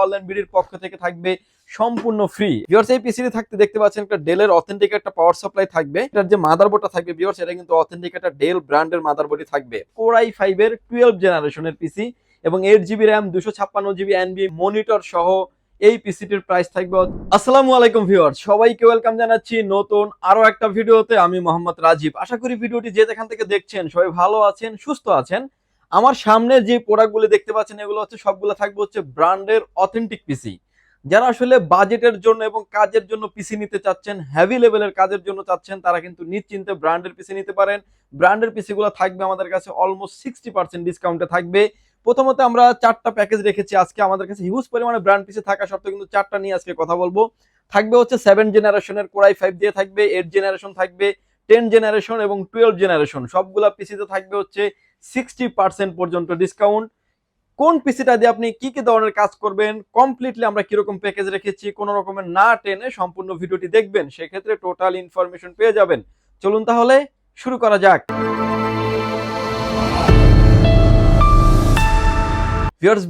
Powerland বিডির পক্ষ থেকে থাকবে সম্পূর্ণ ফ্রি ভিউয়ার্স এই পিসিতে থাকতে দেখতে পাচ্ছেন একটা ডেলের অথেন্টিক একটা পাওয়ার সাপ্লাই থাকবে। এটার যে মাদারবোর্ডটা থাকবে ভিউয়ার্স এটা কিন্তু অথেন্টিক একটা ডেল ব্র্যান্ডের মাদারবোর্ডই থাকবে। কোর আই ফাইভ এর টুয়েলভ জেনারেশনের পিসি এবং এইট জিবি র্যাম দুশো ছাপ্পান্ন জিবি এনবি মনিটর সহ এই পিসিটির প্রাইস থাকবে। আসসালামু আলাইকুম ভিউয়ার সবাইকে ওয়েলকাম জানাচ্ছি নতুন আরও একটা ভিডিওতে আমি মোহাম্মদ রাজীব। আশা করি ভিডিওটি যে যেখান থেকে দেখছেন, সবাই ভালো আছেন, সুস্থ আছেন। আমার সামনে যে প্রোডাক্টগুলো দেখতে পাচ্ছেন, এগুলো হচ্ছে সবগুলো থাকবে হচ্ছে ব্র্যান্ডের অথেন্টিক পিসি যারা আসলে বাজেটের জন্য এবং কাজের জন্য পিসি নিতে চাচ্ছেন হ্যাভি লেভেলের কাজের জন্য চাচ্ছেন, তারা কিন্তু নিশ্চিন্তে ব্র্যান্ডের পিসি নিতে পারেন। ব্র্যান্ডের পিসিগুলো থাকবে আমাদের কাছে অলমোস্ট সিক্সটি পার্সেন্ট ডিসকাউন্টে থাকবে। প্রথমত আমরা চারটা প্যাকেজ রেখেছি আজকে। আমাদের কাছে হিউজ পরিমাণে ব্র্যান্ড পিসি থাকা সত্ত্বেও কিন্তু চারটা নিয়ে আজকে কথা বলব। থাকবে হচ্ছে সেভেন জেনারেশনের কোরাই ফাইভ দিয়ে থাকবে এইট জেনারেশন থাকবে। টেন জেনারেশন এবং টুয়েলভ জেনারেশন, সবগুলা পিসিতে থাকবে হচ্ছে সিক্সটি পার্সেন্ট পর্যন্ত ডিসকাউন্ট কোন পিসিটা দিয়ে আপনি কি কি ধরনের কাজ করবেন কমপ্লিটলি আমরা কীরকম প্যাকেজ রেখেছি, কোনো রকমের না টেনে সম্পূর্ণ ভিডিওটি দেখবেন, সেক্ষেত্রে টোটাল ইনফরমেশন পেয়ে যাবেন। চলুন তাহলে শুরু করা যাক।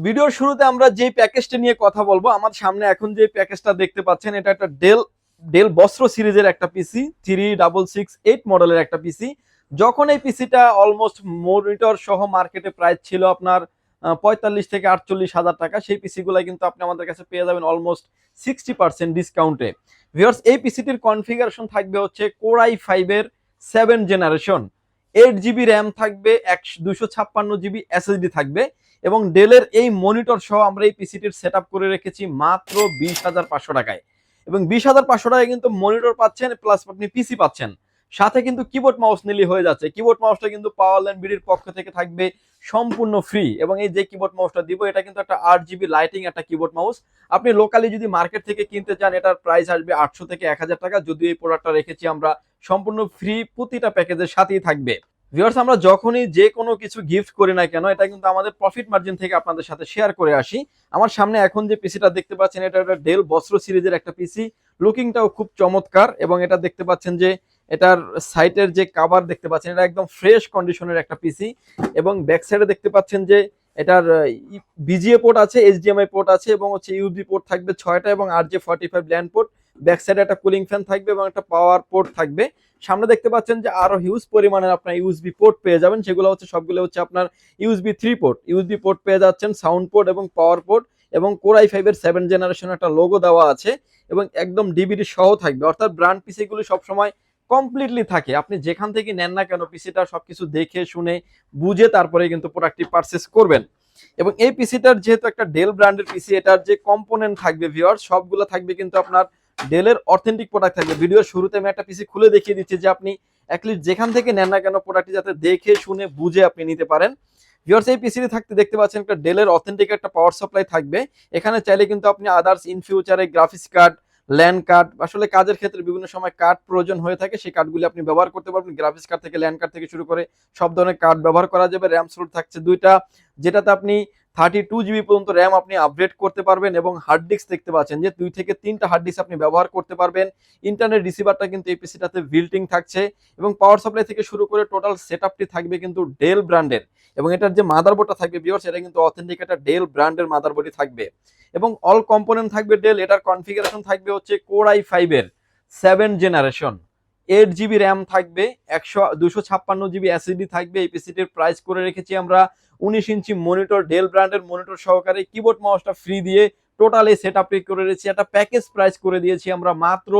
ভিডিওর শুরুতে আমরা যে প্যাকেজটা নিয়ে কথা বলব, আমার সামনে এখন যে প্যাকেজটা দেখতে পাচ্ছেন, এটা একটা ডেল ডেল বস্ত্র সিরিজের একটা PC three double six eight মডেলের একটা পিসি যখন এই পিসিটা অলমোস্ট মনিটর সহ মার্কেটে প্রাইস ছিল আপনার পঁয়তাল্লিশ থেকে আটচল্লিশ হাজার টাকা, সেই পিসিগুলো কিন্তু আপনি আমাদের কাছে পেয়ে যাবেন অলমোস্ট সিক্সটি পার্সেন্ট ডিসকাউন্টে ভিউয়ার্স এই পিসিটির কনফিগারেশন থাকবে হচ্ছে কোরাই ফাইভের seven generation eight GB RAM থাকবে একশো দুশো ছাপ্পান্ন জিবি এসএসডি থাকবে এবং ডেলের এই মনিটর সহ আমরা এই পিসিটির সেট করে রেখেছি মাত্র বিশ হাজার পাঁচশো টাকায়। এবং বিশ হাজার পাঁচশো টাকায় কিন্তু মনিটর পাচ্ছেন প্লাস আপনি পিসি পাচ্ছেন। সাথে কিন্তু কিবোর্ড মাউস নিলি হয়ে যাচ্ছে। কিবোর্ড মাউসটা কিন্তু পাওয়ার ল্যান্ড বিডির পক্ষ থেকে থাকবে সম্পূর্ণ ফ্রি এবং এই যে কিবোর্ড মাউসটা দিব, এটা কিন্তু একটা আট জিবি লাইটিং একটা কিবোর্ড মাউস আপনি লোকালি যদি মার্কেট থেকে কিনতে চান, এটার প্রাইস আসবে আটশো থেকে এক হাজার টাকা। যদিও এই প্রোডাক্টটা রেখেছি আমরা, সম্পূর্ণ ফ্রি প্রতিটা প্যাকেজের সাথেই থাকবে। ভিউয়ার্স আমরা যখনই যে কোনো কিছু গিফট করি না কেন, এটা কিন্তু আমাদের প্রফিট মার্জিন থেকে আপনাদের সাথে শেয়ার করে আসি। আমার সামনে এখন যে পিসিটা দেখতে পাচ্ছেন, এটা একটা ডেল বস্ত্র সিরিজের একটা পিসি লুকিংটাও খুব চমৎকার এবং এটা দেখতে পাচ্ছেন যে, এটার সাইটের যে কাভার দেখতে পাচ্ছেন, এটা একদম ফ্রেশ কন্ডিশনের একটা পিসি এবং ব্যাক সাইডে দেখতে পাচ্ছেন যে, এটার বিজিএ পোর্ট আছে এইচডিএমআই পোর্ট আছে এবং হচ্ছে ইউবি পোর্ট থাকবে ছয়টা এবং R J forty five LAN port back সাইডে একটা কুলিং ফ্যান থাকবে এবং একটা পাওয়ার পোর্ট থাকবে। সামনে দেখতে পাচ্ছেন যে আরও হিউজ পরিমাণের আপনার ইউএসবি পোর্ট পেয়ে যাবেন। সেগুলো হচ্ছে, সবগুলো হচ্ছে আপনার USB three port USB port পেয়ে যাচ্ছেন সাউন্ড পোর্ট এবং পাওয়ার পোর্ট এবং কোরাই ফাইভের সেভেন জেনারেশন একটা লোগো দেওয়া আছে এবং একদম ডিবিডি সহ থাকবে। অর্থাৎ ব্র্যান্ড পিসিগুলো সবসময় কমপ্লিটলি থাকে। আপনি যেখান থেকে নেন না কেন পিসিটা সবকিছু দেখে, শুনে, বুঝে তারপরে কিন্তু প্রোডাক্টটি পারচেস করবেন। এবং এই পিসিটার যেহেতু একটা ডেল ব্র্যান্ডের পিসি এটার যে কম্পোনেন্ট থাকবে ভিওর সবগুলো থাকবে কিন্তু আপনার ডেলের অথেন্টিক প্রোডাক্ট থাকবে। ভিডিওর শুরুতে আমি একটা পিসি খুলে দেখিয়ে দিচ্ছি যে আপনি অ্যাটলিস্ট যেখান থেকে নেন না কেন প্রোডাক্টটি যাতে দেখে, শুনে, বুঝে আপনি নিতে পারেন। ভিওর্স এই পিসিতে থাকতে দেখতে পাচ্ছেন একটা ডেলের অথেন্টিক একটা পাওয়ার সাপ্লাই থাকবে। এখানে চাইলে কিন্তু আপনি আদার্স ইন ফিউচারে গ্রাফিক্স কার্ড ল্যান্ড কার্ড আসলে কাজের ক্ষেত্রে বিভিন্ন সময় কার্ড প্রয়োজন হয়ে থাকে, সেই কার্ডগুলি আপনি ব্যবহার করতে পারবেন। গ্রাফিক্স কার্ড থেকে ল্যান্ড কার্ড থেকে শুরু করে সব ধরনের কার্ড ব্যবহার করা যাবে। র্যাম স্লোট থাকছে দুইটা। যেটাতে আপনি থার্টি টু জিবি পর্যন্ত র্যাম আপনি আপগ্রেড করতে পারবেন এবং হার্ড ডিস্ক দেখতে পাচ্ছেন যে দুই থেকে তিনটা হার্ড ডিস্ক আপনি ব্যবহার করতে পারবেন। ইন্টারনেট রিসিভারটা কিন্তু এই পিসিটাতে বিল্টিং থাকছে এবং পাওয়ার সাপ্লাই থেকে শুরু করে টোটাল সেট থাকবে কিন্তু ডেল ব্র্যান্ডের এবং এটার যে মাদারবোর্ডটা থাকবে বিয়ার্স সেটা কিন্তু অথেন্টিক একটা ডেল ব্র্যান্ডের মাদারবোর্ডই থাকবে। এবং অল কম্পোনেন্ট থাকবে ডেল এটার কনফিগারেশন থাকবে হচ্ছে কোর আই ফাইভের seven generation eight GB RAM থাকবে, একশো, দুশো ছাপ্পান্ন জিবি এসএসডি থাকবে। এই পিসিটির প্রাইস করে রেখেছি আমরা উনিশ ইঞ্চি মনিটর ডেল ব্র্যান্ডের মনিটর সহকারে। কিবোর্ড মাউসটা ফ্রি দিয়ে টোটাল সেট আপে করে রেখেছি। একটা প্যাকেজ প্রাইস করে দিয়েছি আমরা মাত্র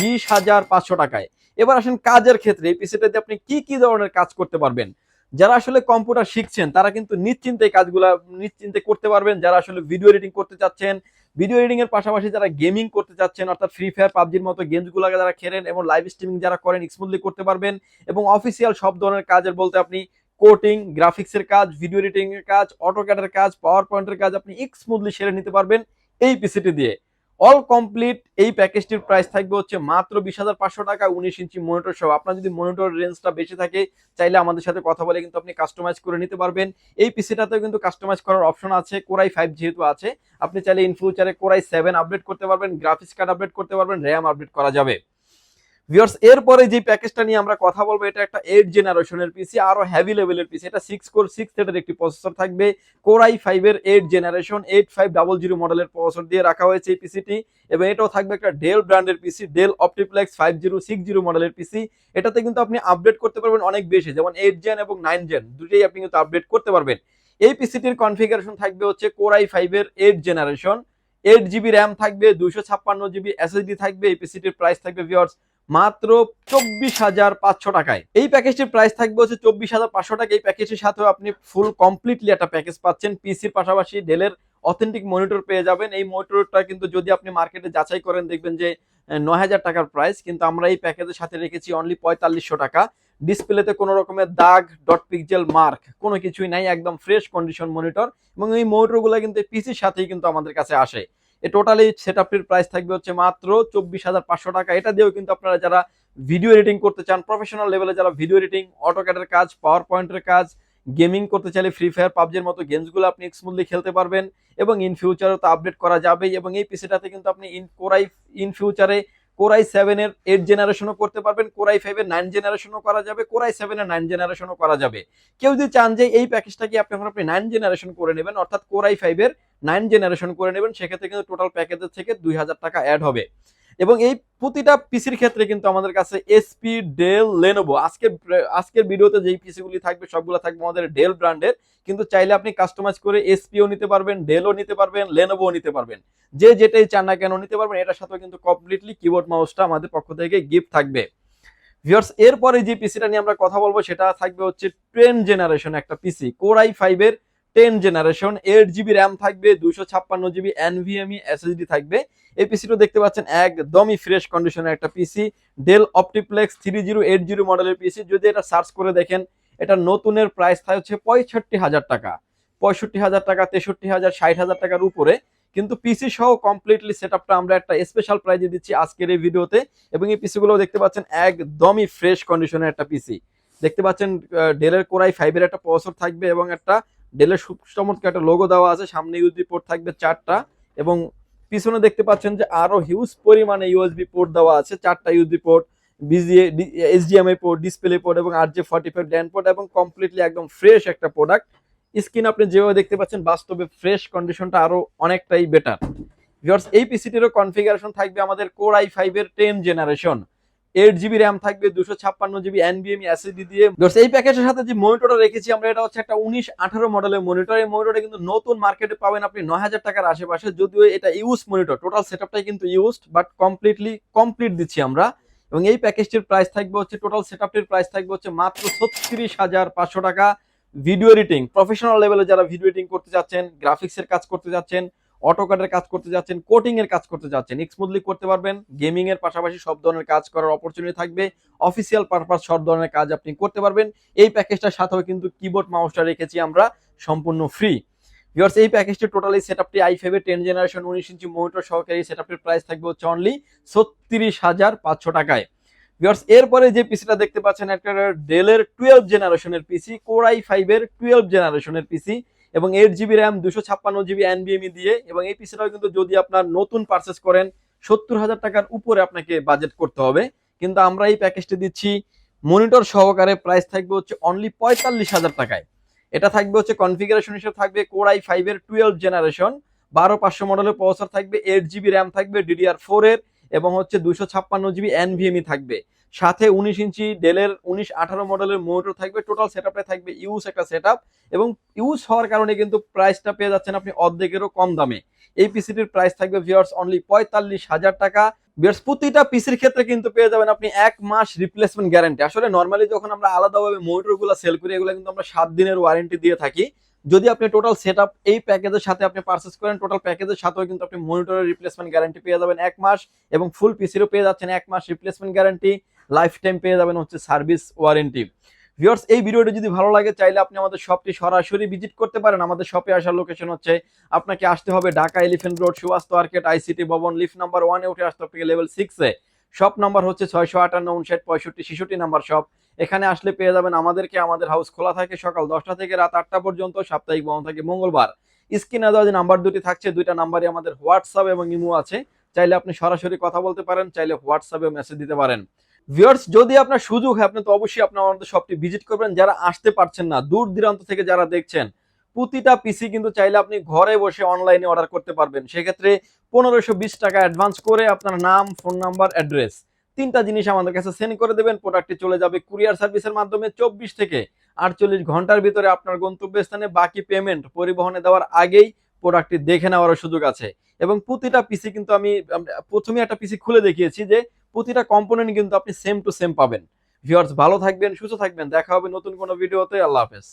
বিশ হাজার পাঁচশো টাকায়। এবার আসেন কাজের ক্ষেত্রে এই আপনি কি কি ধরনের কাজ করতে পারবেন? যারা আসলে কম্পিউটার শিখছেন, তারা কিন্তু নিশ্চিন্তে কাজগুলো নিশ্চিন্তে করতে পারবেন। যারা আসলে ভিডিও এডিটিং করতে চাচ্ছেন ভিডিও এডিং এর পাশাপাশি যারা গেমিং করতে চাচ্ছেন, অর্থাৎ ফ্রি ফায়ার পাবজির মতো গেমসগুলোকে যারা খেলেন এবং লাইভ স্ট্রিমিং যারা করেন স্মুথলি করতে পারবেন এবং অফিসিয়াল সব ধরনের কাজের বলতে আপনি কোটিং গ্রাফিক্সের কাজ ভিডিও এডিটিং এর কাজ অটোক্যাডের কাজ পাওয়ার পয়েন্টের কাজ আপনি স্মুথলি সেরে নিতে পারবেন এই পিসিটি দিয়ে। অল কমপ্লিট এই প্যাকেজটির প্রাইস থাকবে হচ্ছে মাত্র বিশ হাজার পাঁচশো টাকা উনিশ ইঞ্চি মনিটর সহ। আপনার যদি মনিটর রেঞ্জটা বেশি থাকে, চাইলে আমাদের সাথে কথা বলে কিন্তু আপনি কাস্টমাইজ করে নিতে পারবেন। এই পিসিটাতেও কিন্তু কাস্টমাইজ করার অপশন আছে কোরাই ফাইভ যেহেতু আছে। আপনি চাইলে ইন ফিউচারে কোরাই সেভেন আপডেট করতে পারবেন গ্রাফিক্স কার্ড আপডেট করতে পারবেন র্যাম আপডেট করা যাবে। ভিউয়ার্স এরপরে যে প্যাকেজটা নিয়ে আমরা কথা বলব, এটা একটা এইট জেনারেশনের পিসি আরও হেভি লেভেলের পিসি এটা সিক্স কোর সিক্স থ্রেডের একটি প্রসেসর থাকবে। কোরাই ফাইভ এর eight generation eight five double zero মডেলের প্রসেসর দিয়ে রাখা হয়েছে এই পিসিটি এবং এটাও থাকবে একটা ডেল ব্র্যান্ডের PC Dell OptiPlex five zero six zero মডেলের পিসি এটাতে কিন্তু আপনি আপডেট করতে পারবেন অনেক বেশি, যেমন এইট জেন এবং নাইন জেন দুটোই আপনি কিন্তু আপডেট করতে পারবেন। এই পিসিটির কনফিগারেশন থাকবে হচ্ছে কোরাই ফাইভ এর eight generation eight GB RAM থাকবে, দুইশো ছাপ্পান্ন জিবি এসএসডি থাকবে। এই পিসিটির প্রাইস থাকবে ভিওর্স মাত্র চব্বিশ হাজার পাঁচশো টাকায়। এই প্যাকেজটির প্রাইস থাকবে হচ্ছে চব্বিশ হাজার পাঁচশো টাকা। এই প্যাকেজের সাথেও আপনি ফুল কমপ্লিটলি একটা প্যাকেজ পাচ্ছেন। পিসির পাশাপাশি ডেলের অথেন্টিক মনিটর পেয়ে যাবেন। এই মনিটরটা কিন্তু যদি আপনি মার্কেটে যাচাই করেন, দেখবেন যে নয় হাজার টাকার প্রাইস কিন্তু আমরা এই প্যাকেজের সাথে রেখেছি অনলি পঁয়তাল্লিশশো টাকা। ডিসপ্লেতে কোনো রকমের দাগ ডট পিকজেল মার্ক কোনো কিছুই নাই, একদম ফ্রেশ কন্ডিশন মনিটর এবং এই মনিটরগুলো কিন্তু পিসির সাথেই কিন্তু আমাদের কাছে আসে। এ টোটালি সেট আপটির প্রাইস থাকবে হচ্ছে মাত্র চব্বিশ হাজার পাঁচশো টাকা। এটা দিয়েও কিন্তু আপনারা যারা ভিডিও এডিটিং করতে চান প্রফেশনাল লেভেলে যারা ভিডিও এডিটিং অটোক্যাটের কাজ পাওয়ার পয়েন্টের কাজ গেমিং করতে চাইলে ফ্রি ফায়ার পাবজির মতো গেমসগুলো আপনি স্মুথলি খেলতে পারবেন এবং ইন ফিউচারও তো আপডেট করা যাবেই এবং এই পিসিটাতে কিন্তু আপনি ইন কোরাই ইন ফিউচারে কোরাই সেভেনের এইট জেনারেশনও করতে পারবেন, কোরাই ফাইভের নাইন জেনারেশনও করা যাবে, কোরাই সেভেনের নাইন জেনারেশনও করা যাবে। কেউ যদি চান যে এই প্যাকেজটাকে আপনি আপনি নাইন জেনারেশন করে নেবেন, অর্থাৎ কোরাই ফাইভের নাইন জেনারেশন করে নেবেন, সেক্ষেত্রে কিন্তু টোটাল প্যাকেজের থেকে দুই হাজার টাকা অ্যাড হবে। এবং এই প্রতিটা পিসির ক্ষেত্রে কিন্তু আমাদের কাছে এসপি ডেল লেনোভো আজকে, আজকের ভিডিওতে যেই পিসিগুলি থাকবে, সবগুলো থাকবে আমাদের ডেল ব্র্যান্ডের কিন্তু চাইলে আপনি কাস্টমাইজ করে এসপিও নিতে পারবেন ডেলও নিতে পারবেন লেনোভো নিতে পারবেন। যে যেটাই চান না কেন নিতে পারবেন, এটার সাথেও কিন্তু কমপ্লিটলি কিবোর্ড মাউসটা আমাদের পক্ষ থেকে গিফট থাকবে। ভিউয়ার্স এরপরে যে পিসিটা নিয়ে আমরা কথা বলব, সেটা থাকবে হচ্ছে টেন জেনারেশন একটা পিসি কোরাই ফাইভের ten generation eight GB RAM থাকবে দুশো ছাপ্পান্ন জিবি এনভিএমই এসএসডি থাকবে। এই পিসিটা দেখতে পাচ্ছেন, একদমই ফ্রেশ কন্ডিশনের একটা PC Dell OptiPlex three zero eight zero মডেলের পিসি যদি এটা সার্চ করে দেখেন, এটা নতুনের প্রাইস থাকে হচ্ছে পঁয়ষট্টি হাজার টাকা। পঁয়ষট্টি হাজার টাকা, তেষট্টি হাজার, ষাট হাজার টাকার উপরে। কিন্তু পিসি সহ কমপ্লিটলি সেট আমরা একটা স্পেশাল প্রাইজে দিচ্ছি আজকের এই ভিডিওতে এবং এই পিসিগুলো দেখতে পাচ্ছেন, একদমই ফ্রেশ কন্ডিশনের একটা পিসি দেখতে পাচ্ছেন ডেলের কোরাই ফাইভের একটা প্রসেসর থাকবে এবং একটা ডেলের চমৎকার একটা লোগো দেওয়া আছে। সামনে ইউএসবি পোর্ট থাকবে চারটা এবং পিছনে দেখতে পাচ্ছেন যে আরও হিউজ পরিমাণে ইউএসবি পোর্ট দেওয়া আছে। চারটা USB port VGA HDMI port display port এবং R J forty five LAN port এবং কমপ্লিটলি একদম ফ্রেশ একটা প্রোডাক্ট স্ক্রিন আপনি যেভাবে দেখতে পাচ্ছেন, বাস্তবে ফ্রেশ কন্ডিশনটা আরও অনেকটাই বেটার ভিউয়ার্স এই পিসিটিরও কনফিগারেশন থাকবে আমাদের কোর আই ফাইভ এর ten generation eight GB RAM থাকবে, দুশো ছাপ্পান্ন জিবি এনবিএমই এসএসডি দিয়ে। ভিউয়ার্স এই প্যাকেজের সাথে যে মনিটরটা রেখেছি আমরা, এটা হচ্ছে একটা উনিশ আঠারো মডেলের মনিটর এই মনিটরটা কিন্তু নতুন মার্কেটে পাবেন আপনি নয় হাজার টাকার আশেপাশে। যদিও এটা ইউজ মনিটর টোটাল সেটআপটাই কিন্তু ইউজড বাট কমপ্লিটলি কমপ্লিট দিচ্ছি আমরা। এবং এই প্যাকেজটির প্রাইস থাকবে হচ্ছে টোটাল সেটআপটির প্রাইস থাকবে হচ্ছে মাত্র ছত্রিশ হাজার পাঁচশো টাকা। ভিডিও এডিটিং প্রফেশনাল লেভেলে যারা ভিডিও এডিটিং করতে যাচ্ছেন গ্রাফিক্সের কাজ করতে যাচ্ছেন অটোকাটের কাজ করতে যাচ্ছেন কোটিং এর কাজ করতে যাচ্ছেন স্মুথলি করতে পারবেন গেমিং এর পাশাপাশি সব ধরনের কাজ করার অপরচুনিটি থাকবে অফিসিয়াল পারপাস সব ধরনের কাজ আপনি করতে পারবেন, এই প্যাকেজটার সাথেও কিন্তু কিবোর্ড মাউসটা রেখেছি আমরা সম্পূর্ণ ফ্রি ভিউয়ার্স এই প্যাকেজটি টোটালি সেটআপটি আই ফাইভ টেন জেনারেশন উনিশ ইঞ্চি মনিটর সহকারে সহকারী সেটআপটির প্রাইস থাকবে হচ্ছে অনলি ছত্রিশ হাজার পাঁচশো টাকায়। ভিউয়ার্স এরপরে যে পিসিটা দেখতে পাচ্ছেন, একটা ডেলের টুয়েলভ জেনারেশনের পিসি কোর আই ফাইভের টুয়েলভ জেনারেশনের পিসি এবং এইট জিবি র্যাম দুশো ছাপ্পান্ন জিবি এনবিএমই দিয়ে, এবং এই পিসিটাও কিন্তু যদি আপনার নতুন পারচেস করেন, সত্তর হাজার টাকার উপরে আপনাকে বাজেট করতে হবে। কিন্তু আমরা এই প্যাকেজটি দিচ্ছি মনিটর সহকারে প্রাইস থাকবে হচ্ছে অনলি পঁয়তাল্লিশ হাজার টাকায়। এটা থাকবে হচ্ছে কনফিগারেশন হিসেবে থাকবে কোরাই ফাইভের টুয়েলভ জেনারেশন বারো পাঁচশো মডেলের প্রসেসর থাকবে এইট জিবি র্যাম থাকবে ডিডিআর ফোর এর, এবং হচ্ছে দুশো ছাপ্পান্ন জিবি এনভিএমই থাকবে। সাথে উনিশ ইঞ্চি, ডেলের উনিশ, আঠারো মডেলের মনিটর থাকবে টোটাল সেটআপটা থাকবে ইউজ একটা সেটআপ এবং ইউজ হওয়ার কারণে কিন্তু প্রাইসটা পেয়ে যাচ্ছেন আপনি অর্ধেকেরও কম দামে। এই পিসিটির প্রাইস থাকবে ভিউয়ার্স অনলি পঁয়তাল্লিশ হাজার টাকা। প্রতিটা পিসির ক্ষেত্রে কিন্তু পেয়ে যাবেন আপনি এক মাস রিপ্লেসমেন্ট গ্যারান্টি আসলে নর্মালি যখন আমরা আলাদাভাবে মনিটরগুলো সেল করি, এগুলো কিন্তু আমরা সাত দিনের ওয়ারেন্টি দিয়ে থাকি। যদি আপনি টোটাল সেট এই প্যাকেজের সাথে আপনি পারচেস করেন টোটাল প্যাকেজের সাথেও কিন্তু আপনি মনিটরের রিপ্লেসমেন্ট গ্যারান্টি পেয়ে যাবেন এক মাস এবং ফুল পিসিরও পেয়ে যাচ্ছেন এক মাস রিপ্লেসমেন্ট গ্যারান্টি লাইফ টাইম পেয়ে যাবেন হচ্ছে সার্ভিস ওয়ারেন্টি ভিউয়ার্স এই ভিডিওটি যদি ভালো লাগে, চাইলে আপনি আমাদের শপটি সরাসরি ভিজিট করতে পারেন। আমাদের শপে আসার লোকেশন হচ্ছে, আপনাকে আসতে হবে Dhaka elephant road Subhash market ICT ভবন লিফট নাম্বার ওয়ানে উঠে আসতে হবে লেভেল সিক্সে শপ নাম্বার হচ্ছে ছয়শো আটান্ন, উনষাট, পঁয়ষট্টি, ছেষট্টি নাম্বার শপ এখানে আসলে পেয়ে যাবেন আমাদেরকে, আমাদের হাউস খোলা থাকে সকাল দশটা থেকে রাত আটটা পর্যন্ত, সাপ্তাহিক বন্ধ থাকে মঙ্গলবার। স্ক্রিনে দেওয়া যে নাম্বার দুটি থাকছে, দুইটা নাম্বারই আমাদের হোয়াটসঅ্যাপ এবং ইমো আছে। চাইলে আপনি সরাসরি কথা বলতে পারেন, চাইলে হোয়াটসঅ্যাপে মেসেজ দিতে পারেন। ভিউয়ার্স যদি আপনার সুযোগ হয়, আপনি তো অবশ্যই আপনার আমাদের শপটি ভিজিট করবেন। যারা আসতে পারছেন না, দূর দূরান্ত থেকে যারা দেখছেন, প্রতিটা পিসি কিন্তু চাইলে আপনি ঘরে বসে অনলাইনে অর্ডার করতে পারবেন। সেক্ষেত্রে পনেরোশো বিশ টাকা অ্যাডভান্স করে আপনার নাম ফোন নাম্বার অ্যাড্রেস তিনটা জিনিস আমাদের কাছে সেন্ড করে দেবেন। প্রোডাক্টটি চলে যাবে কুরিয়ার সার্ভিসের মাধ্যমে চব্বিশ থেকে আটচল্লিশ ঘণ্টার ভিতরে আপনার গন্তব্যস্থানে বাকি পেমেন্ট পরিবহনে দেওয়ার আগেই প্রোডাক্টটি দেখে নেওয়ার সুযোগ আছে। এবং প্রতিটা পিসি কিন্তু আমি প্রথমে একটা পিসি খুলে দেখিয়েছি যে প্রতিটা কম্পোনেন্ট কিন্তু আপনি সেম টু সেম পাবেন। ভিউয়ার্স ভালো থাকবেন, সুস্থ থাকবেন। দেখা হবে নতুন কোনো ভিডিওতে আল্লাহ হাফেজ।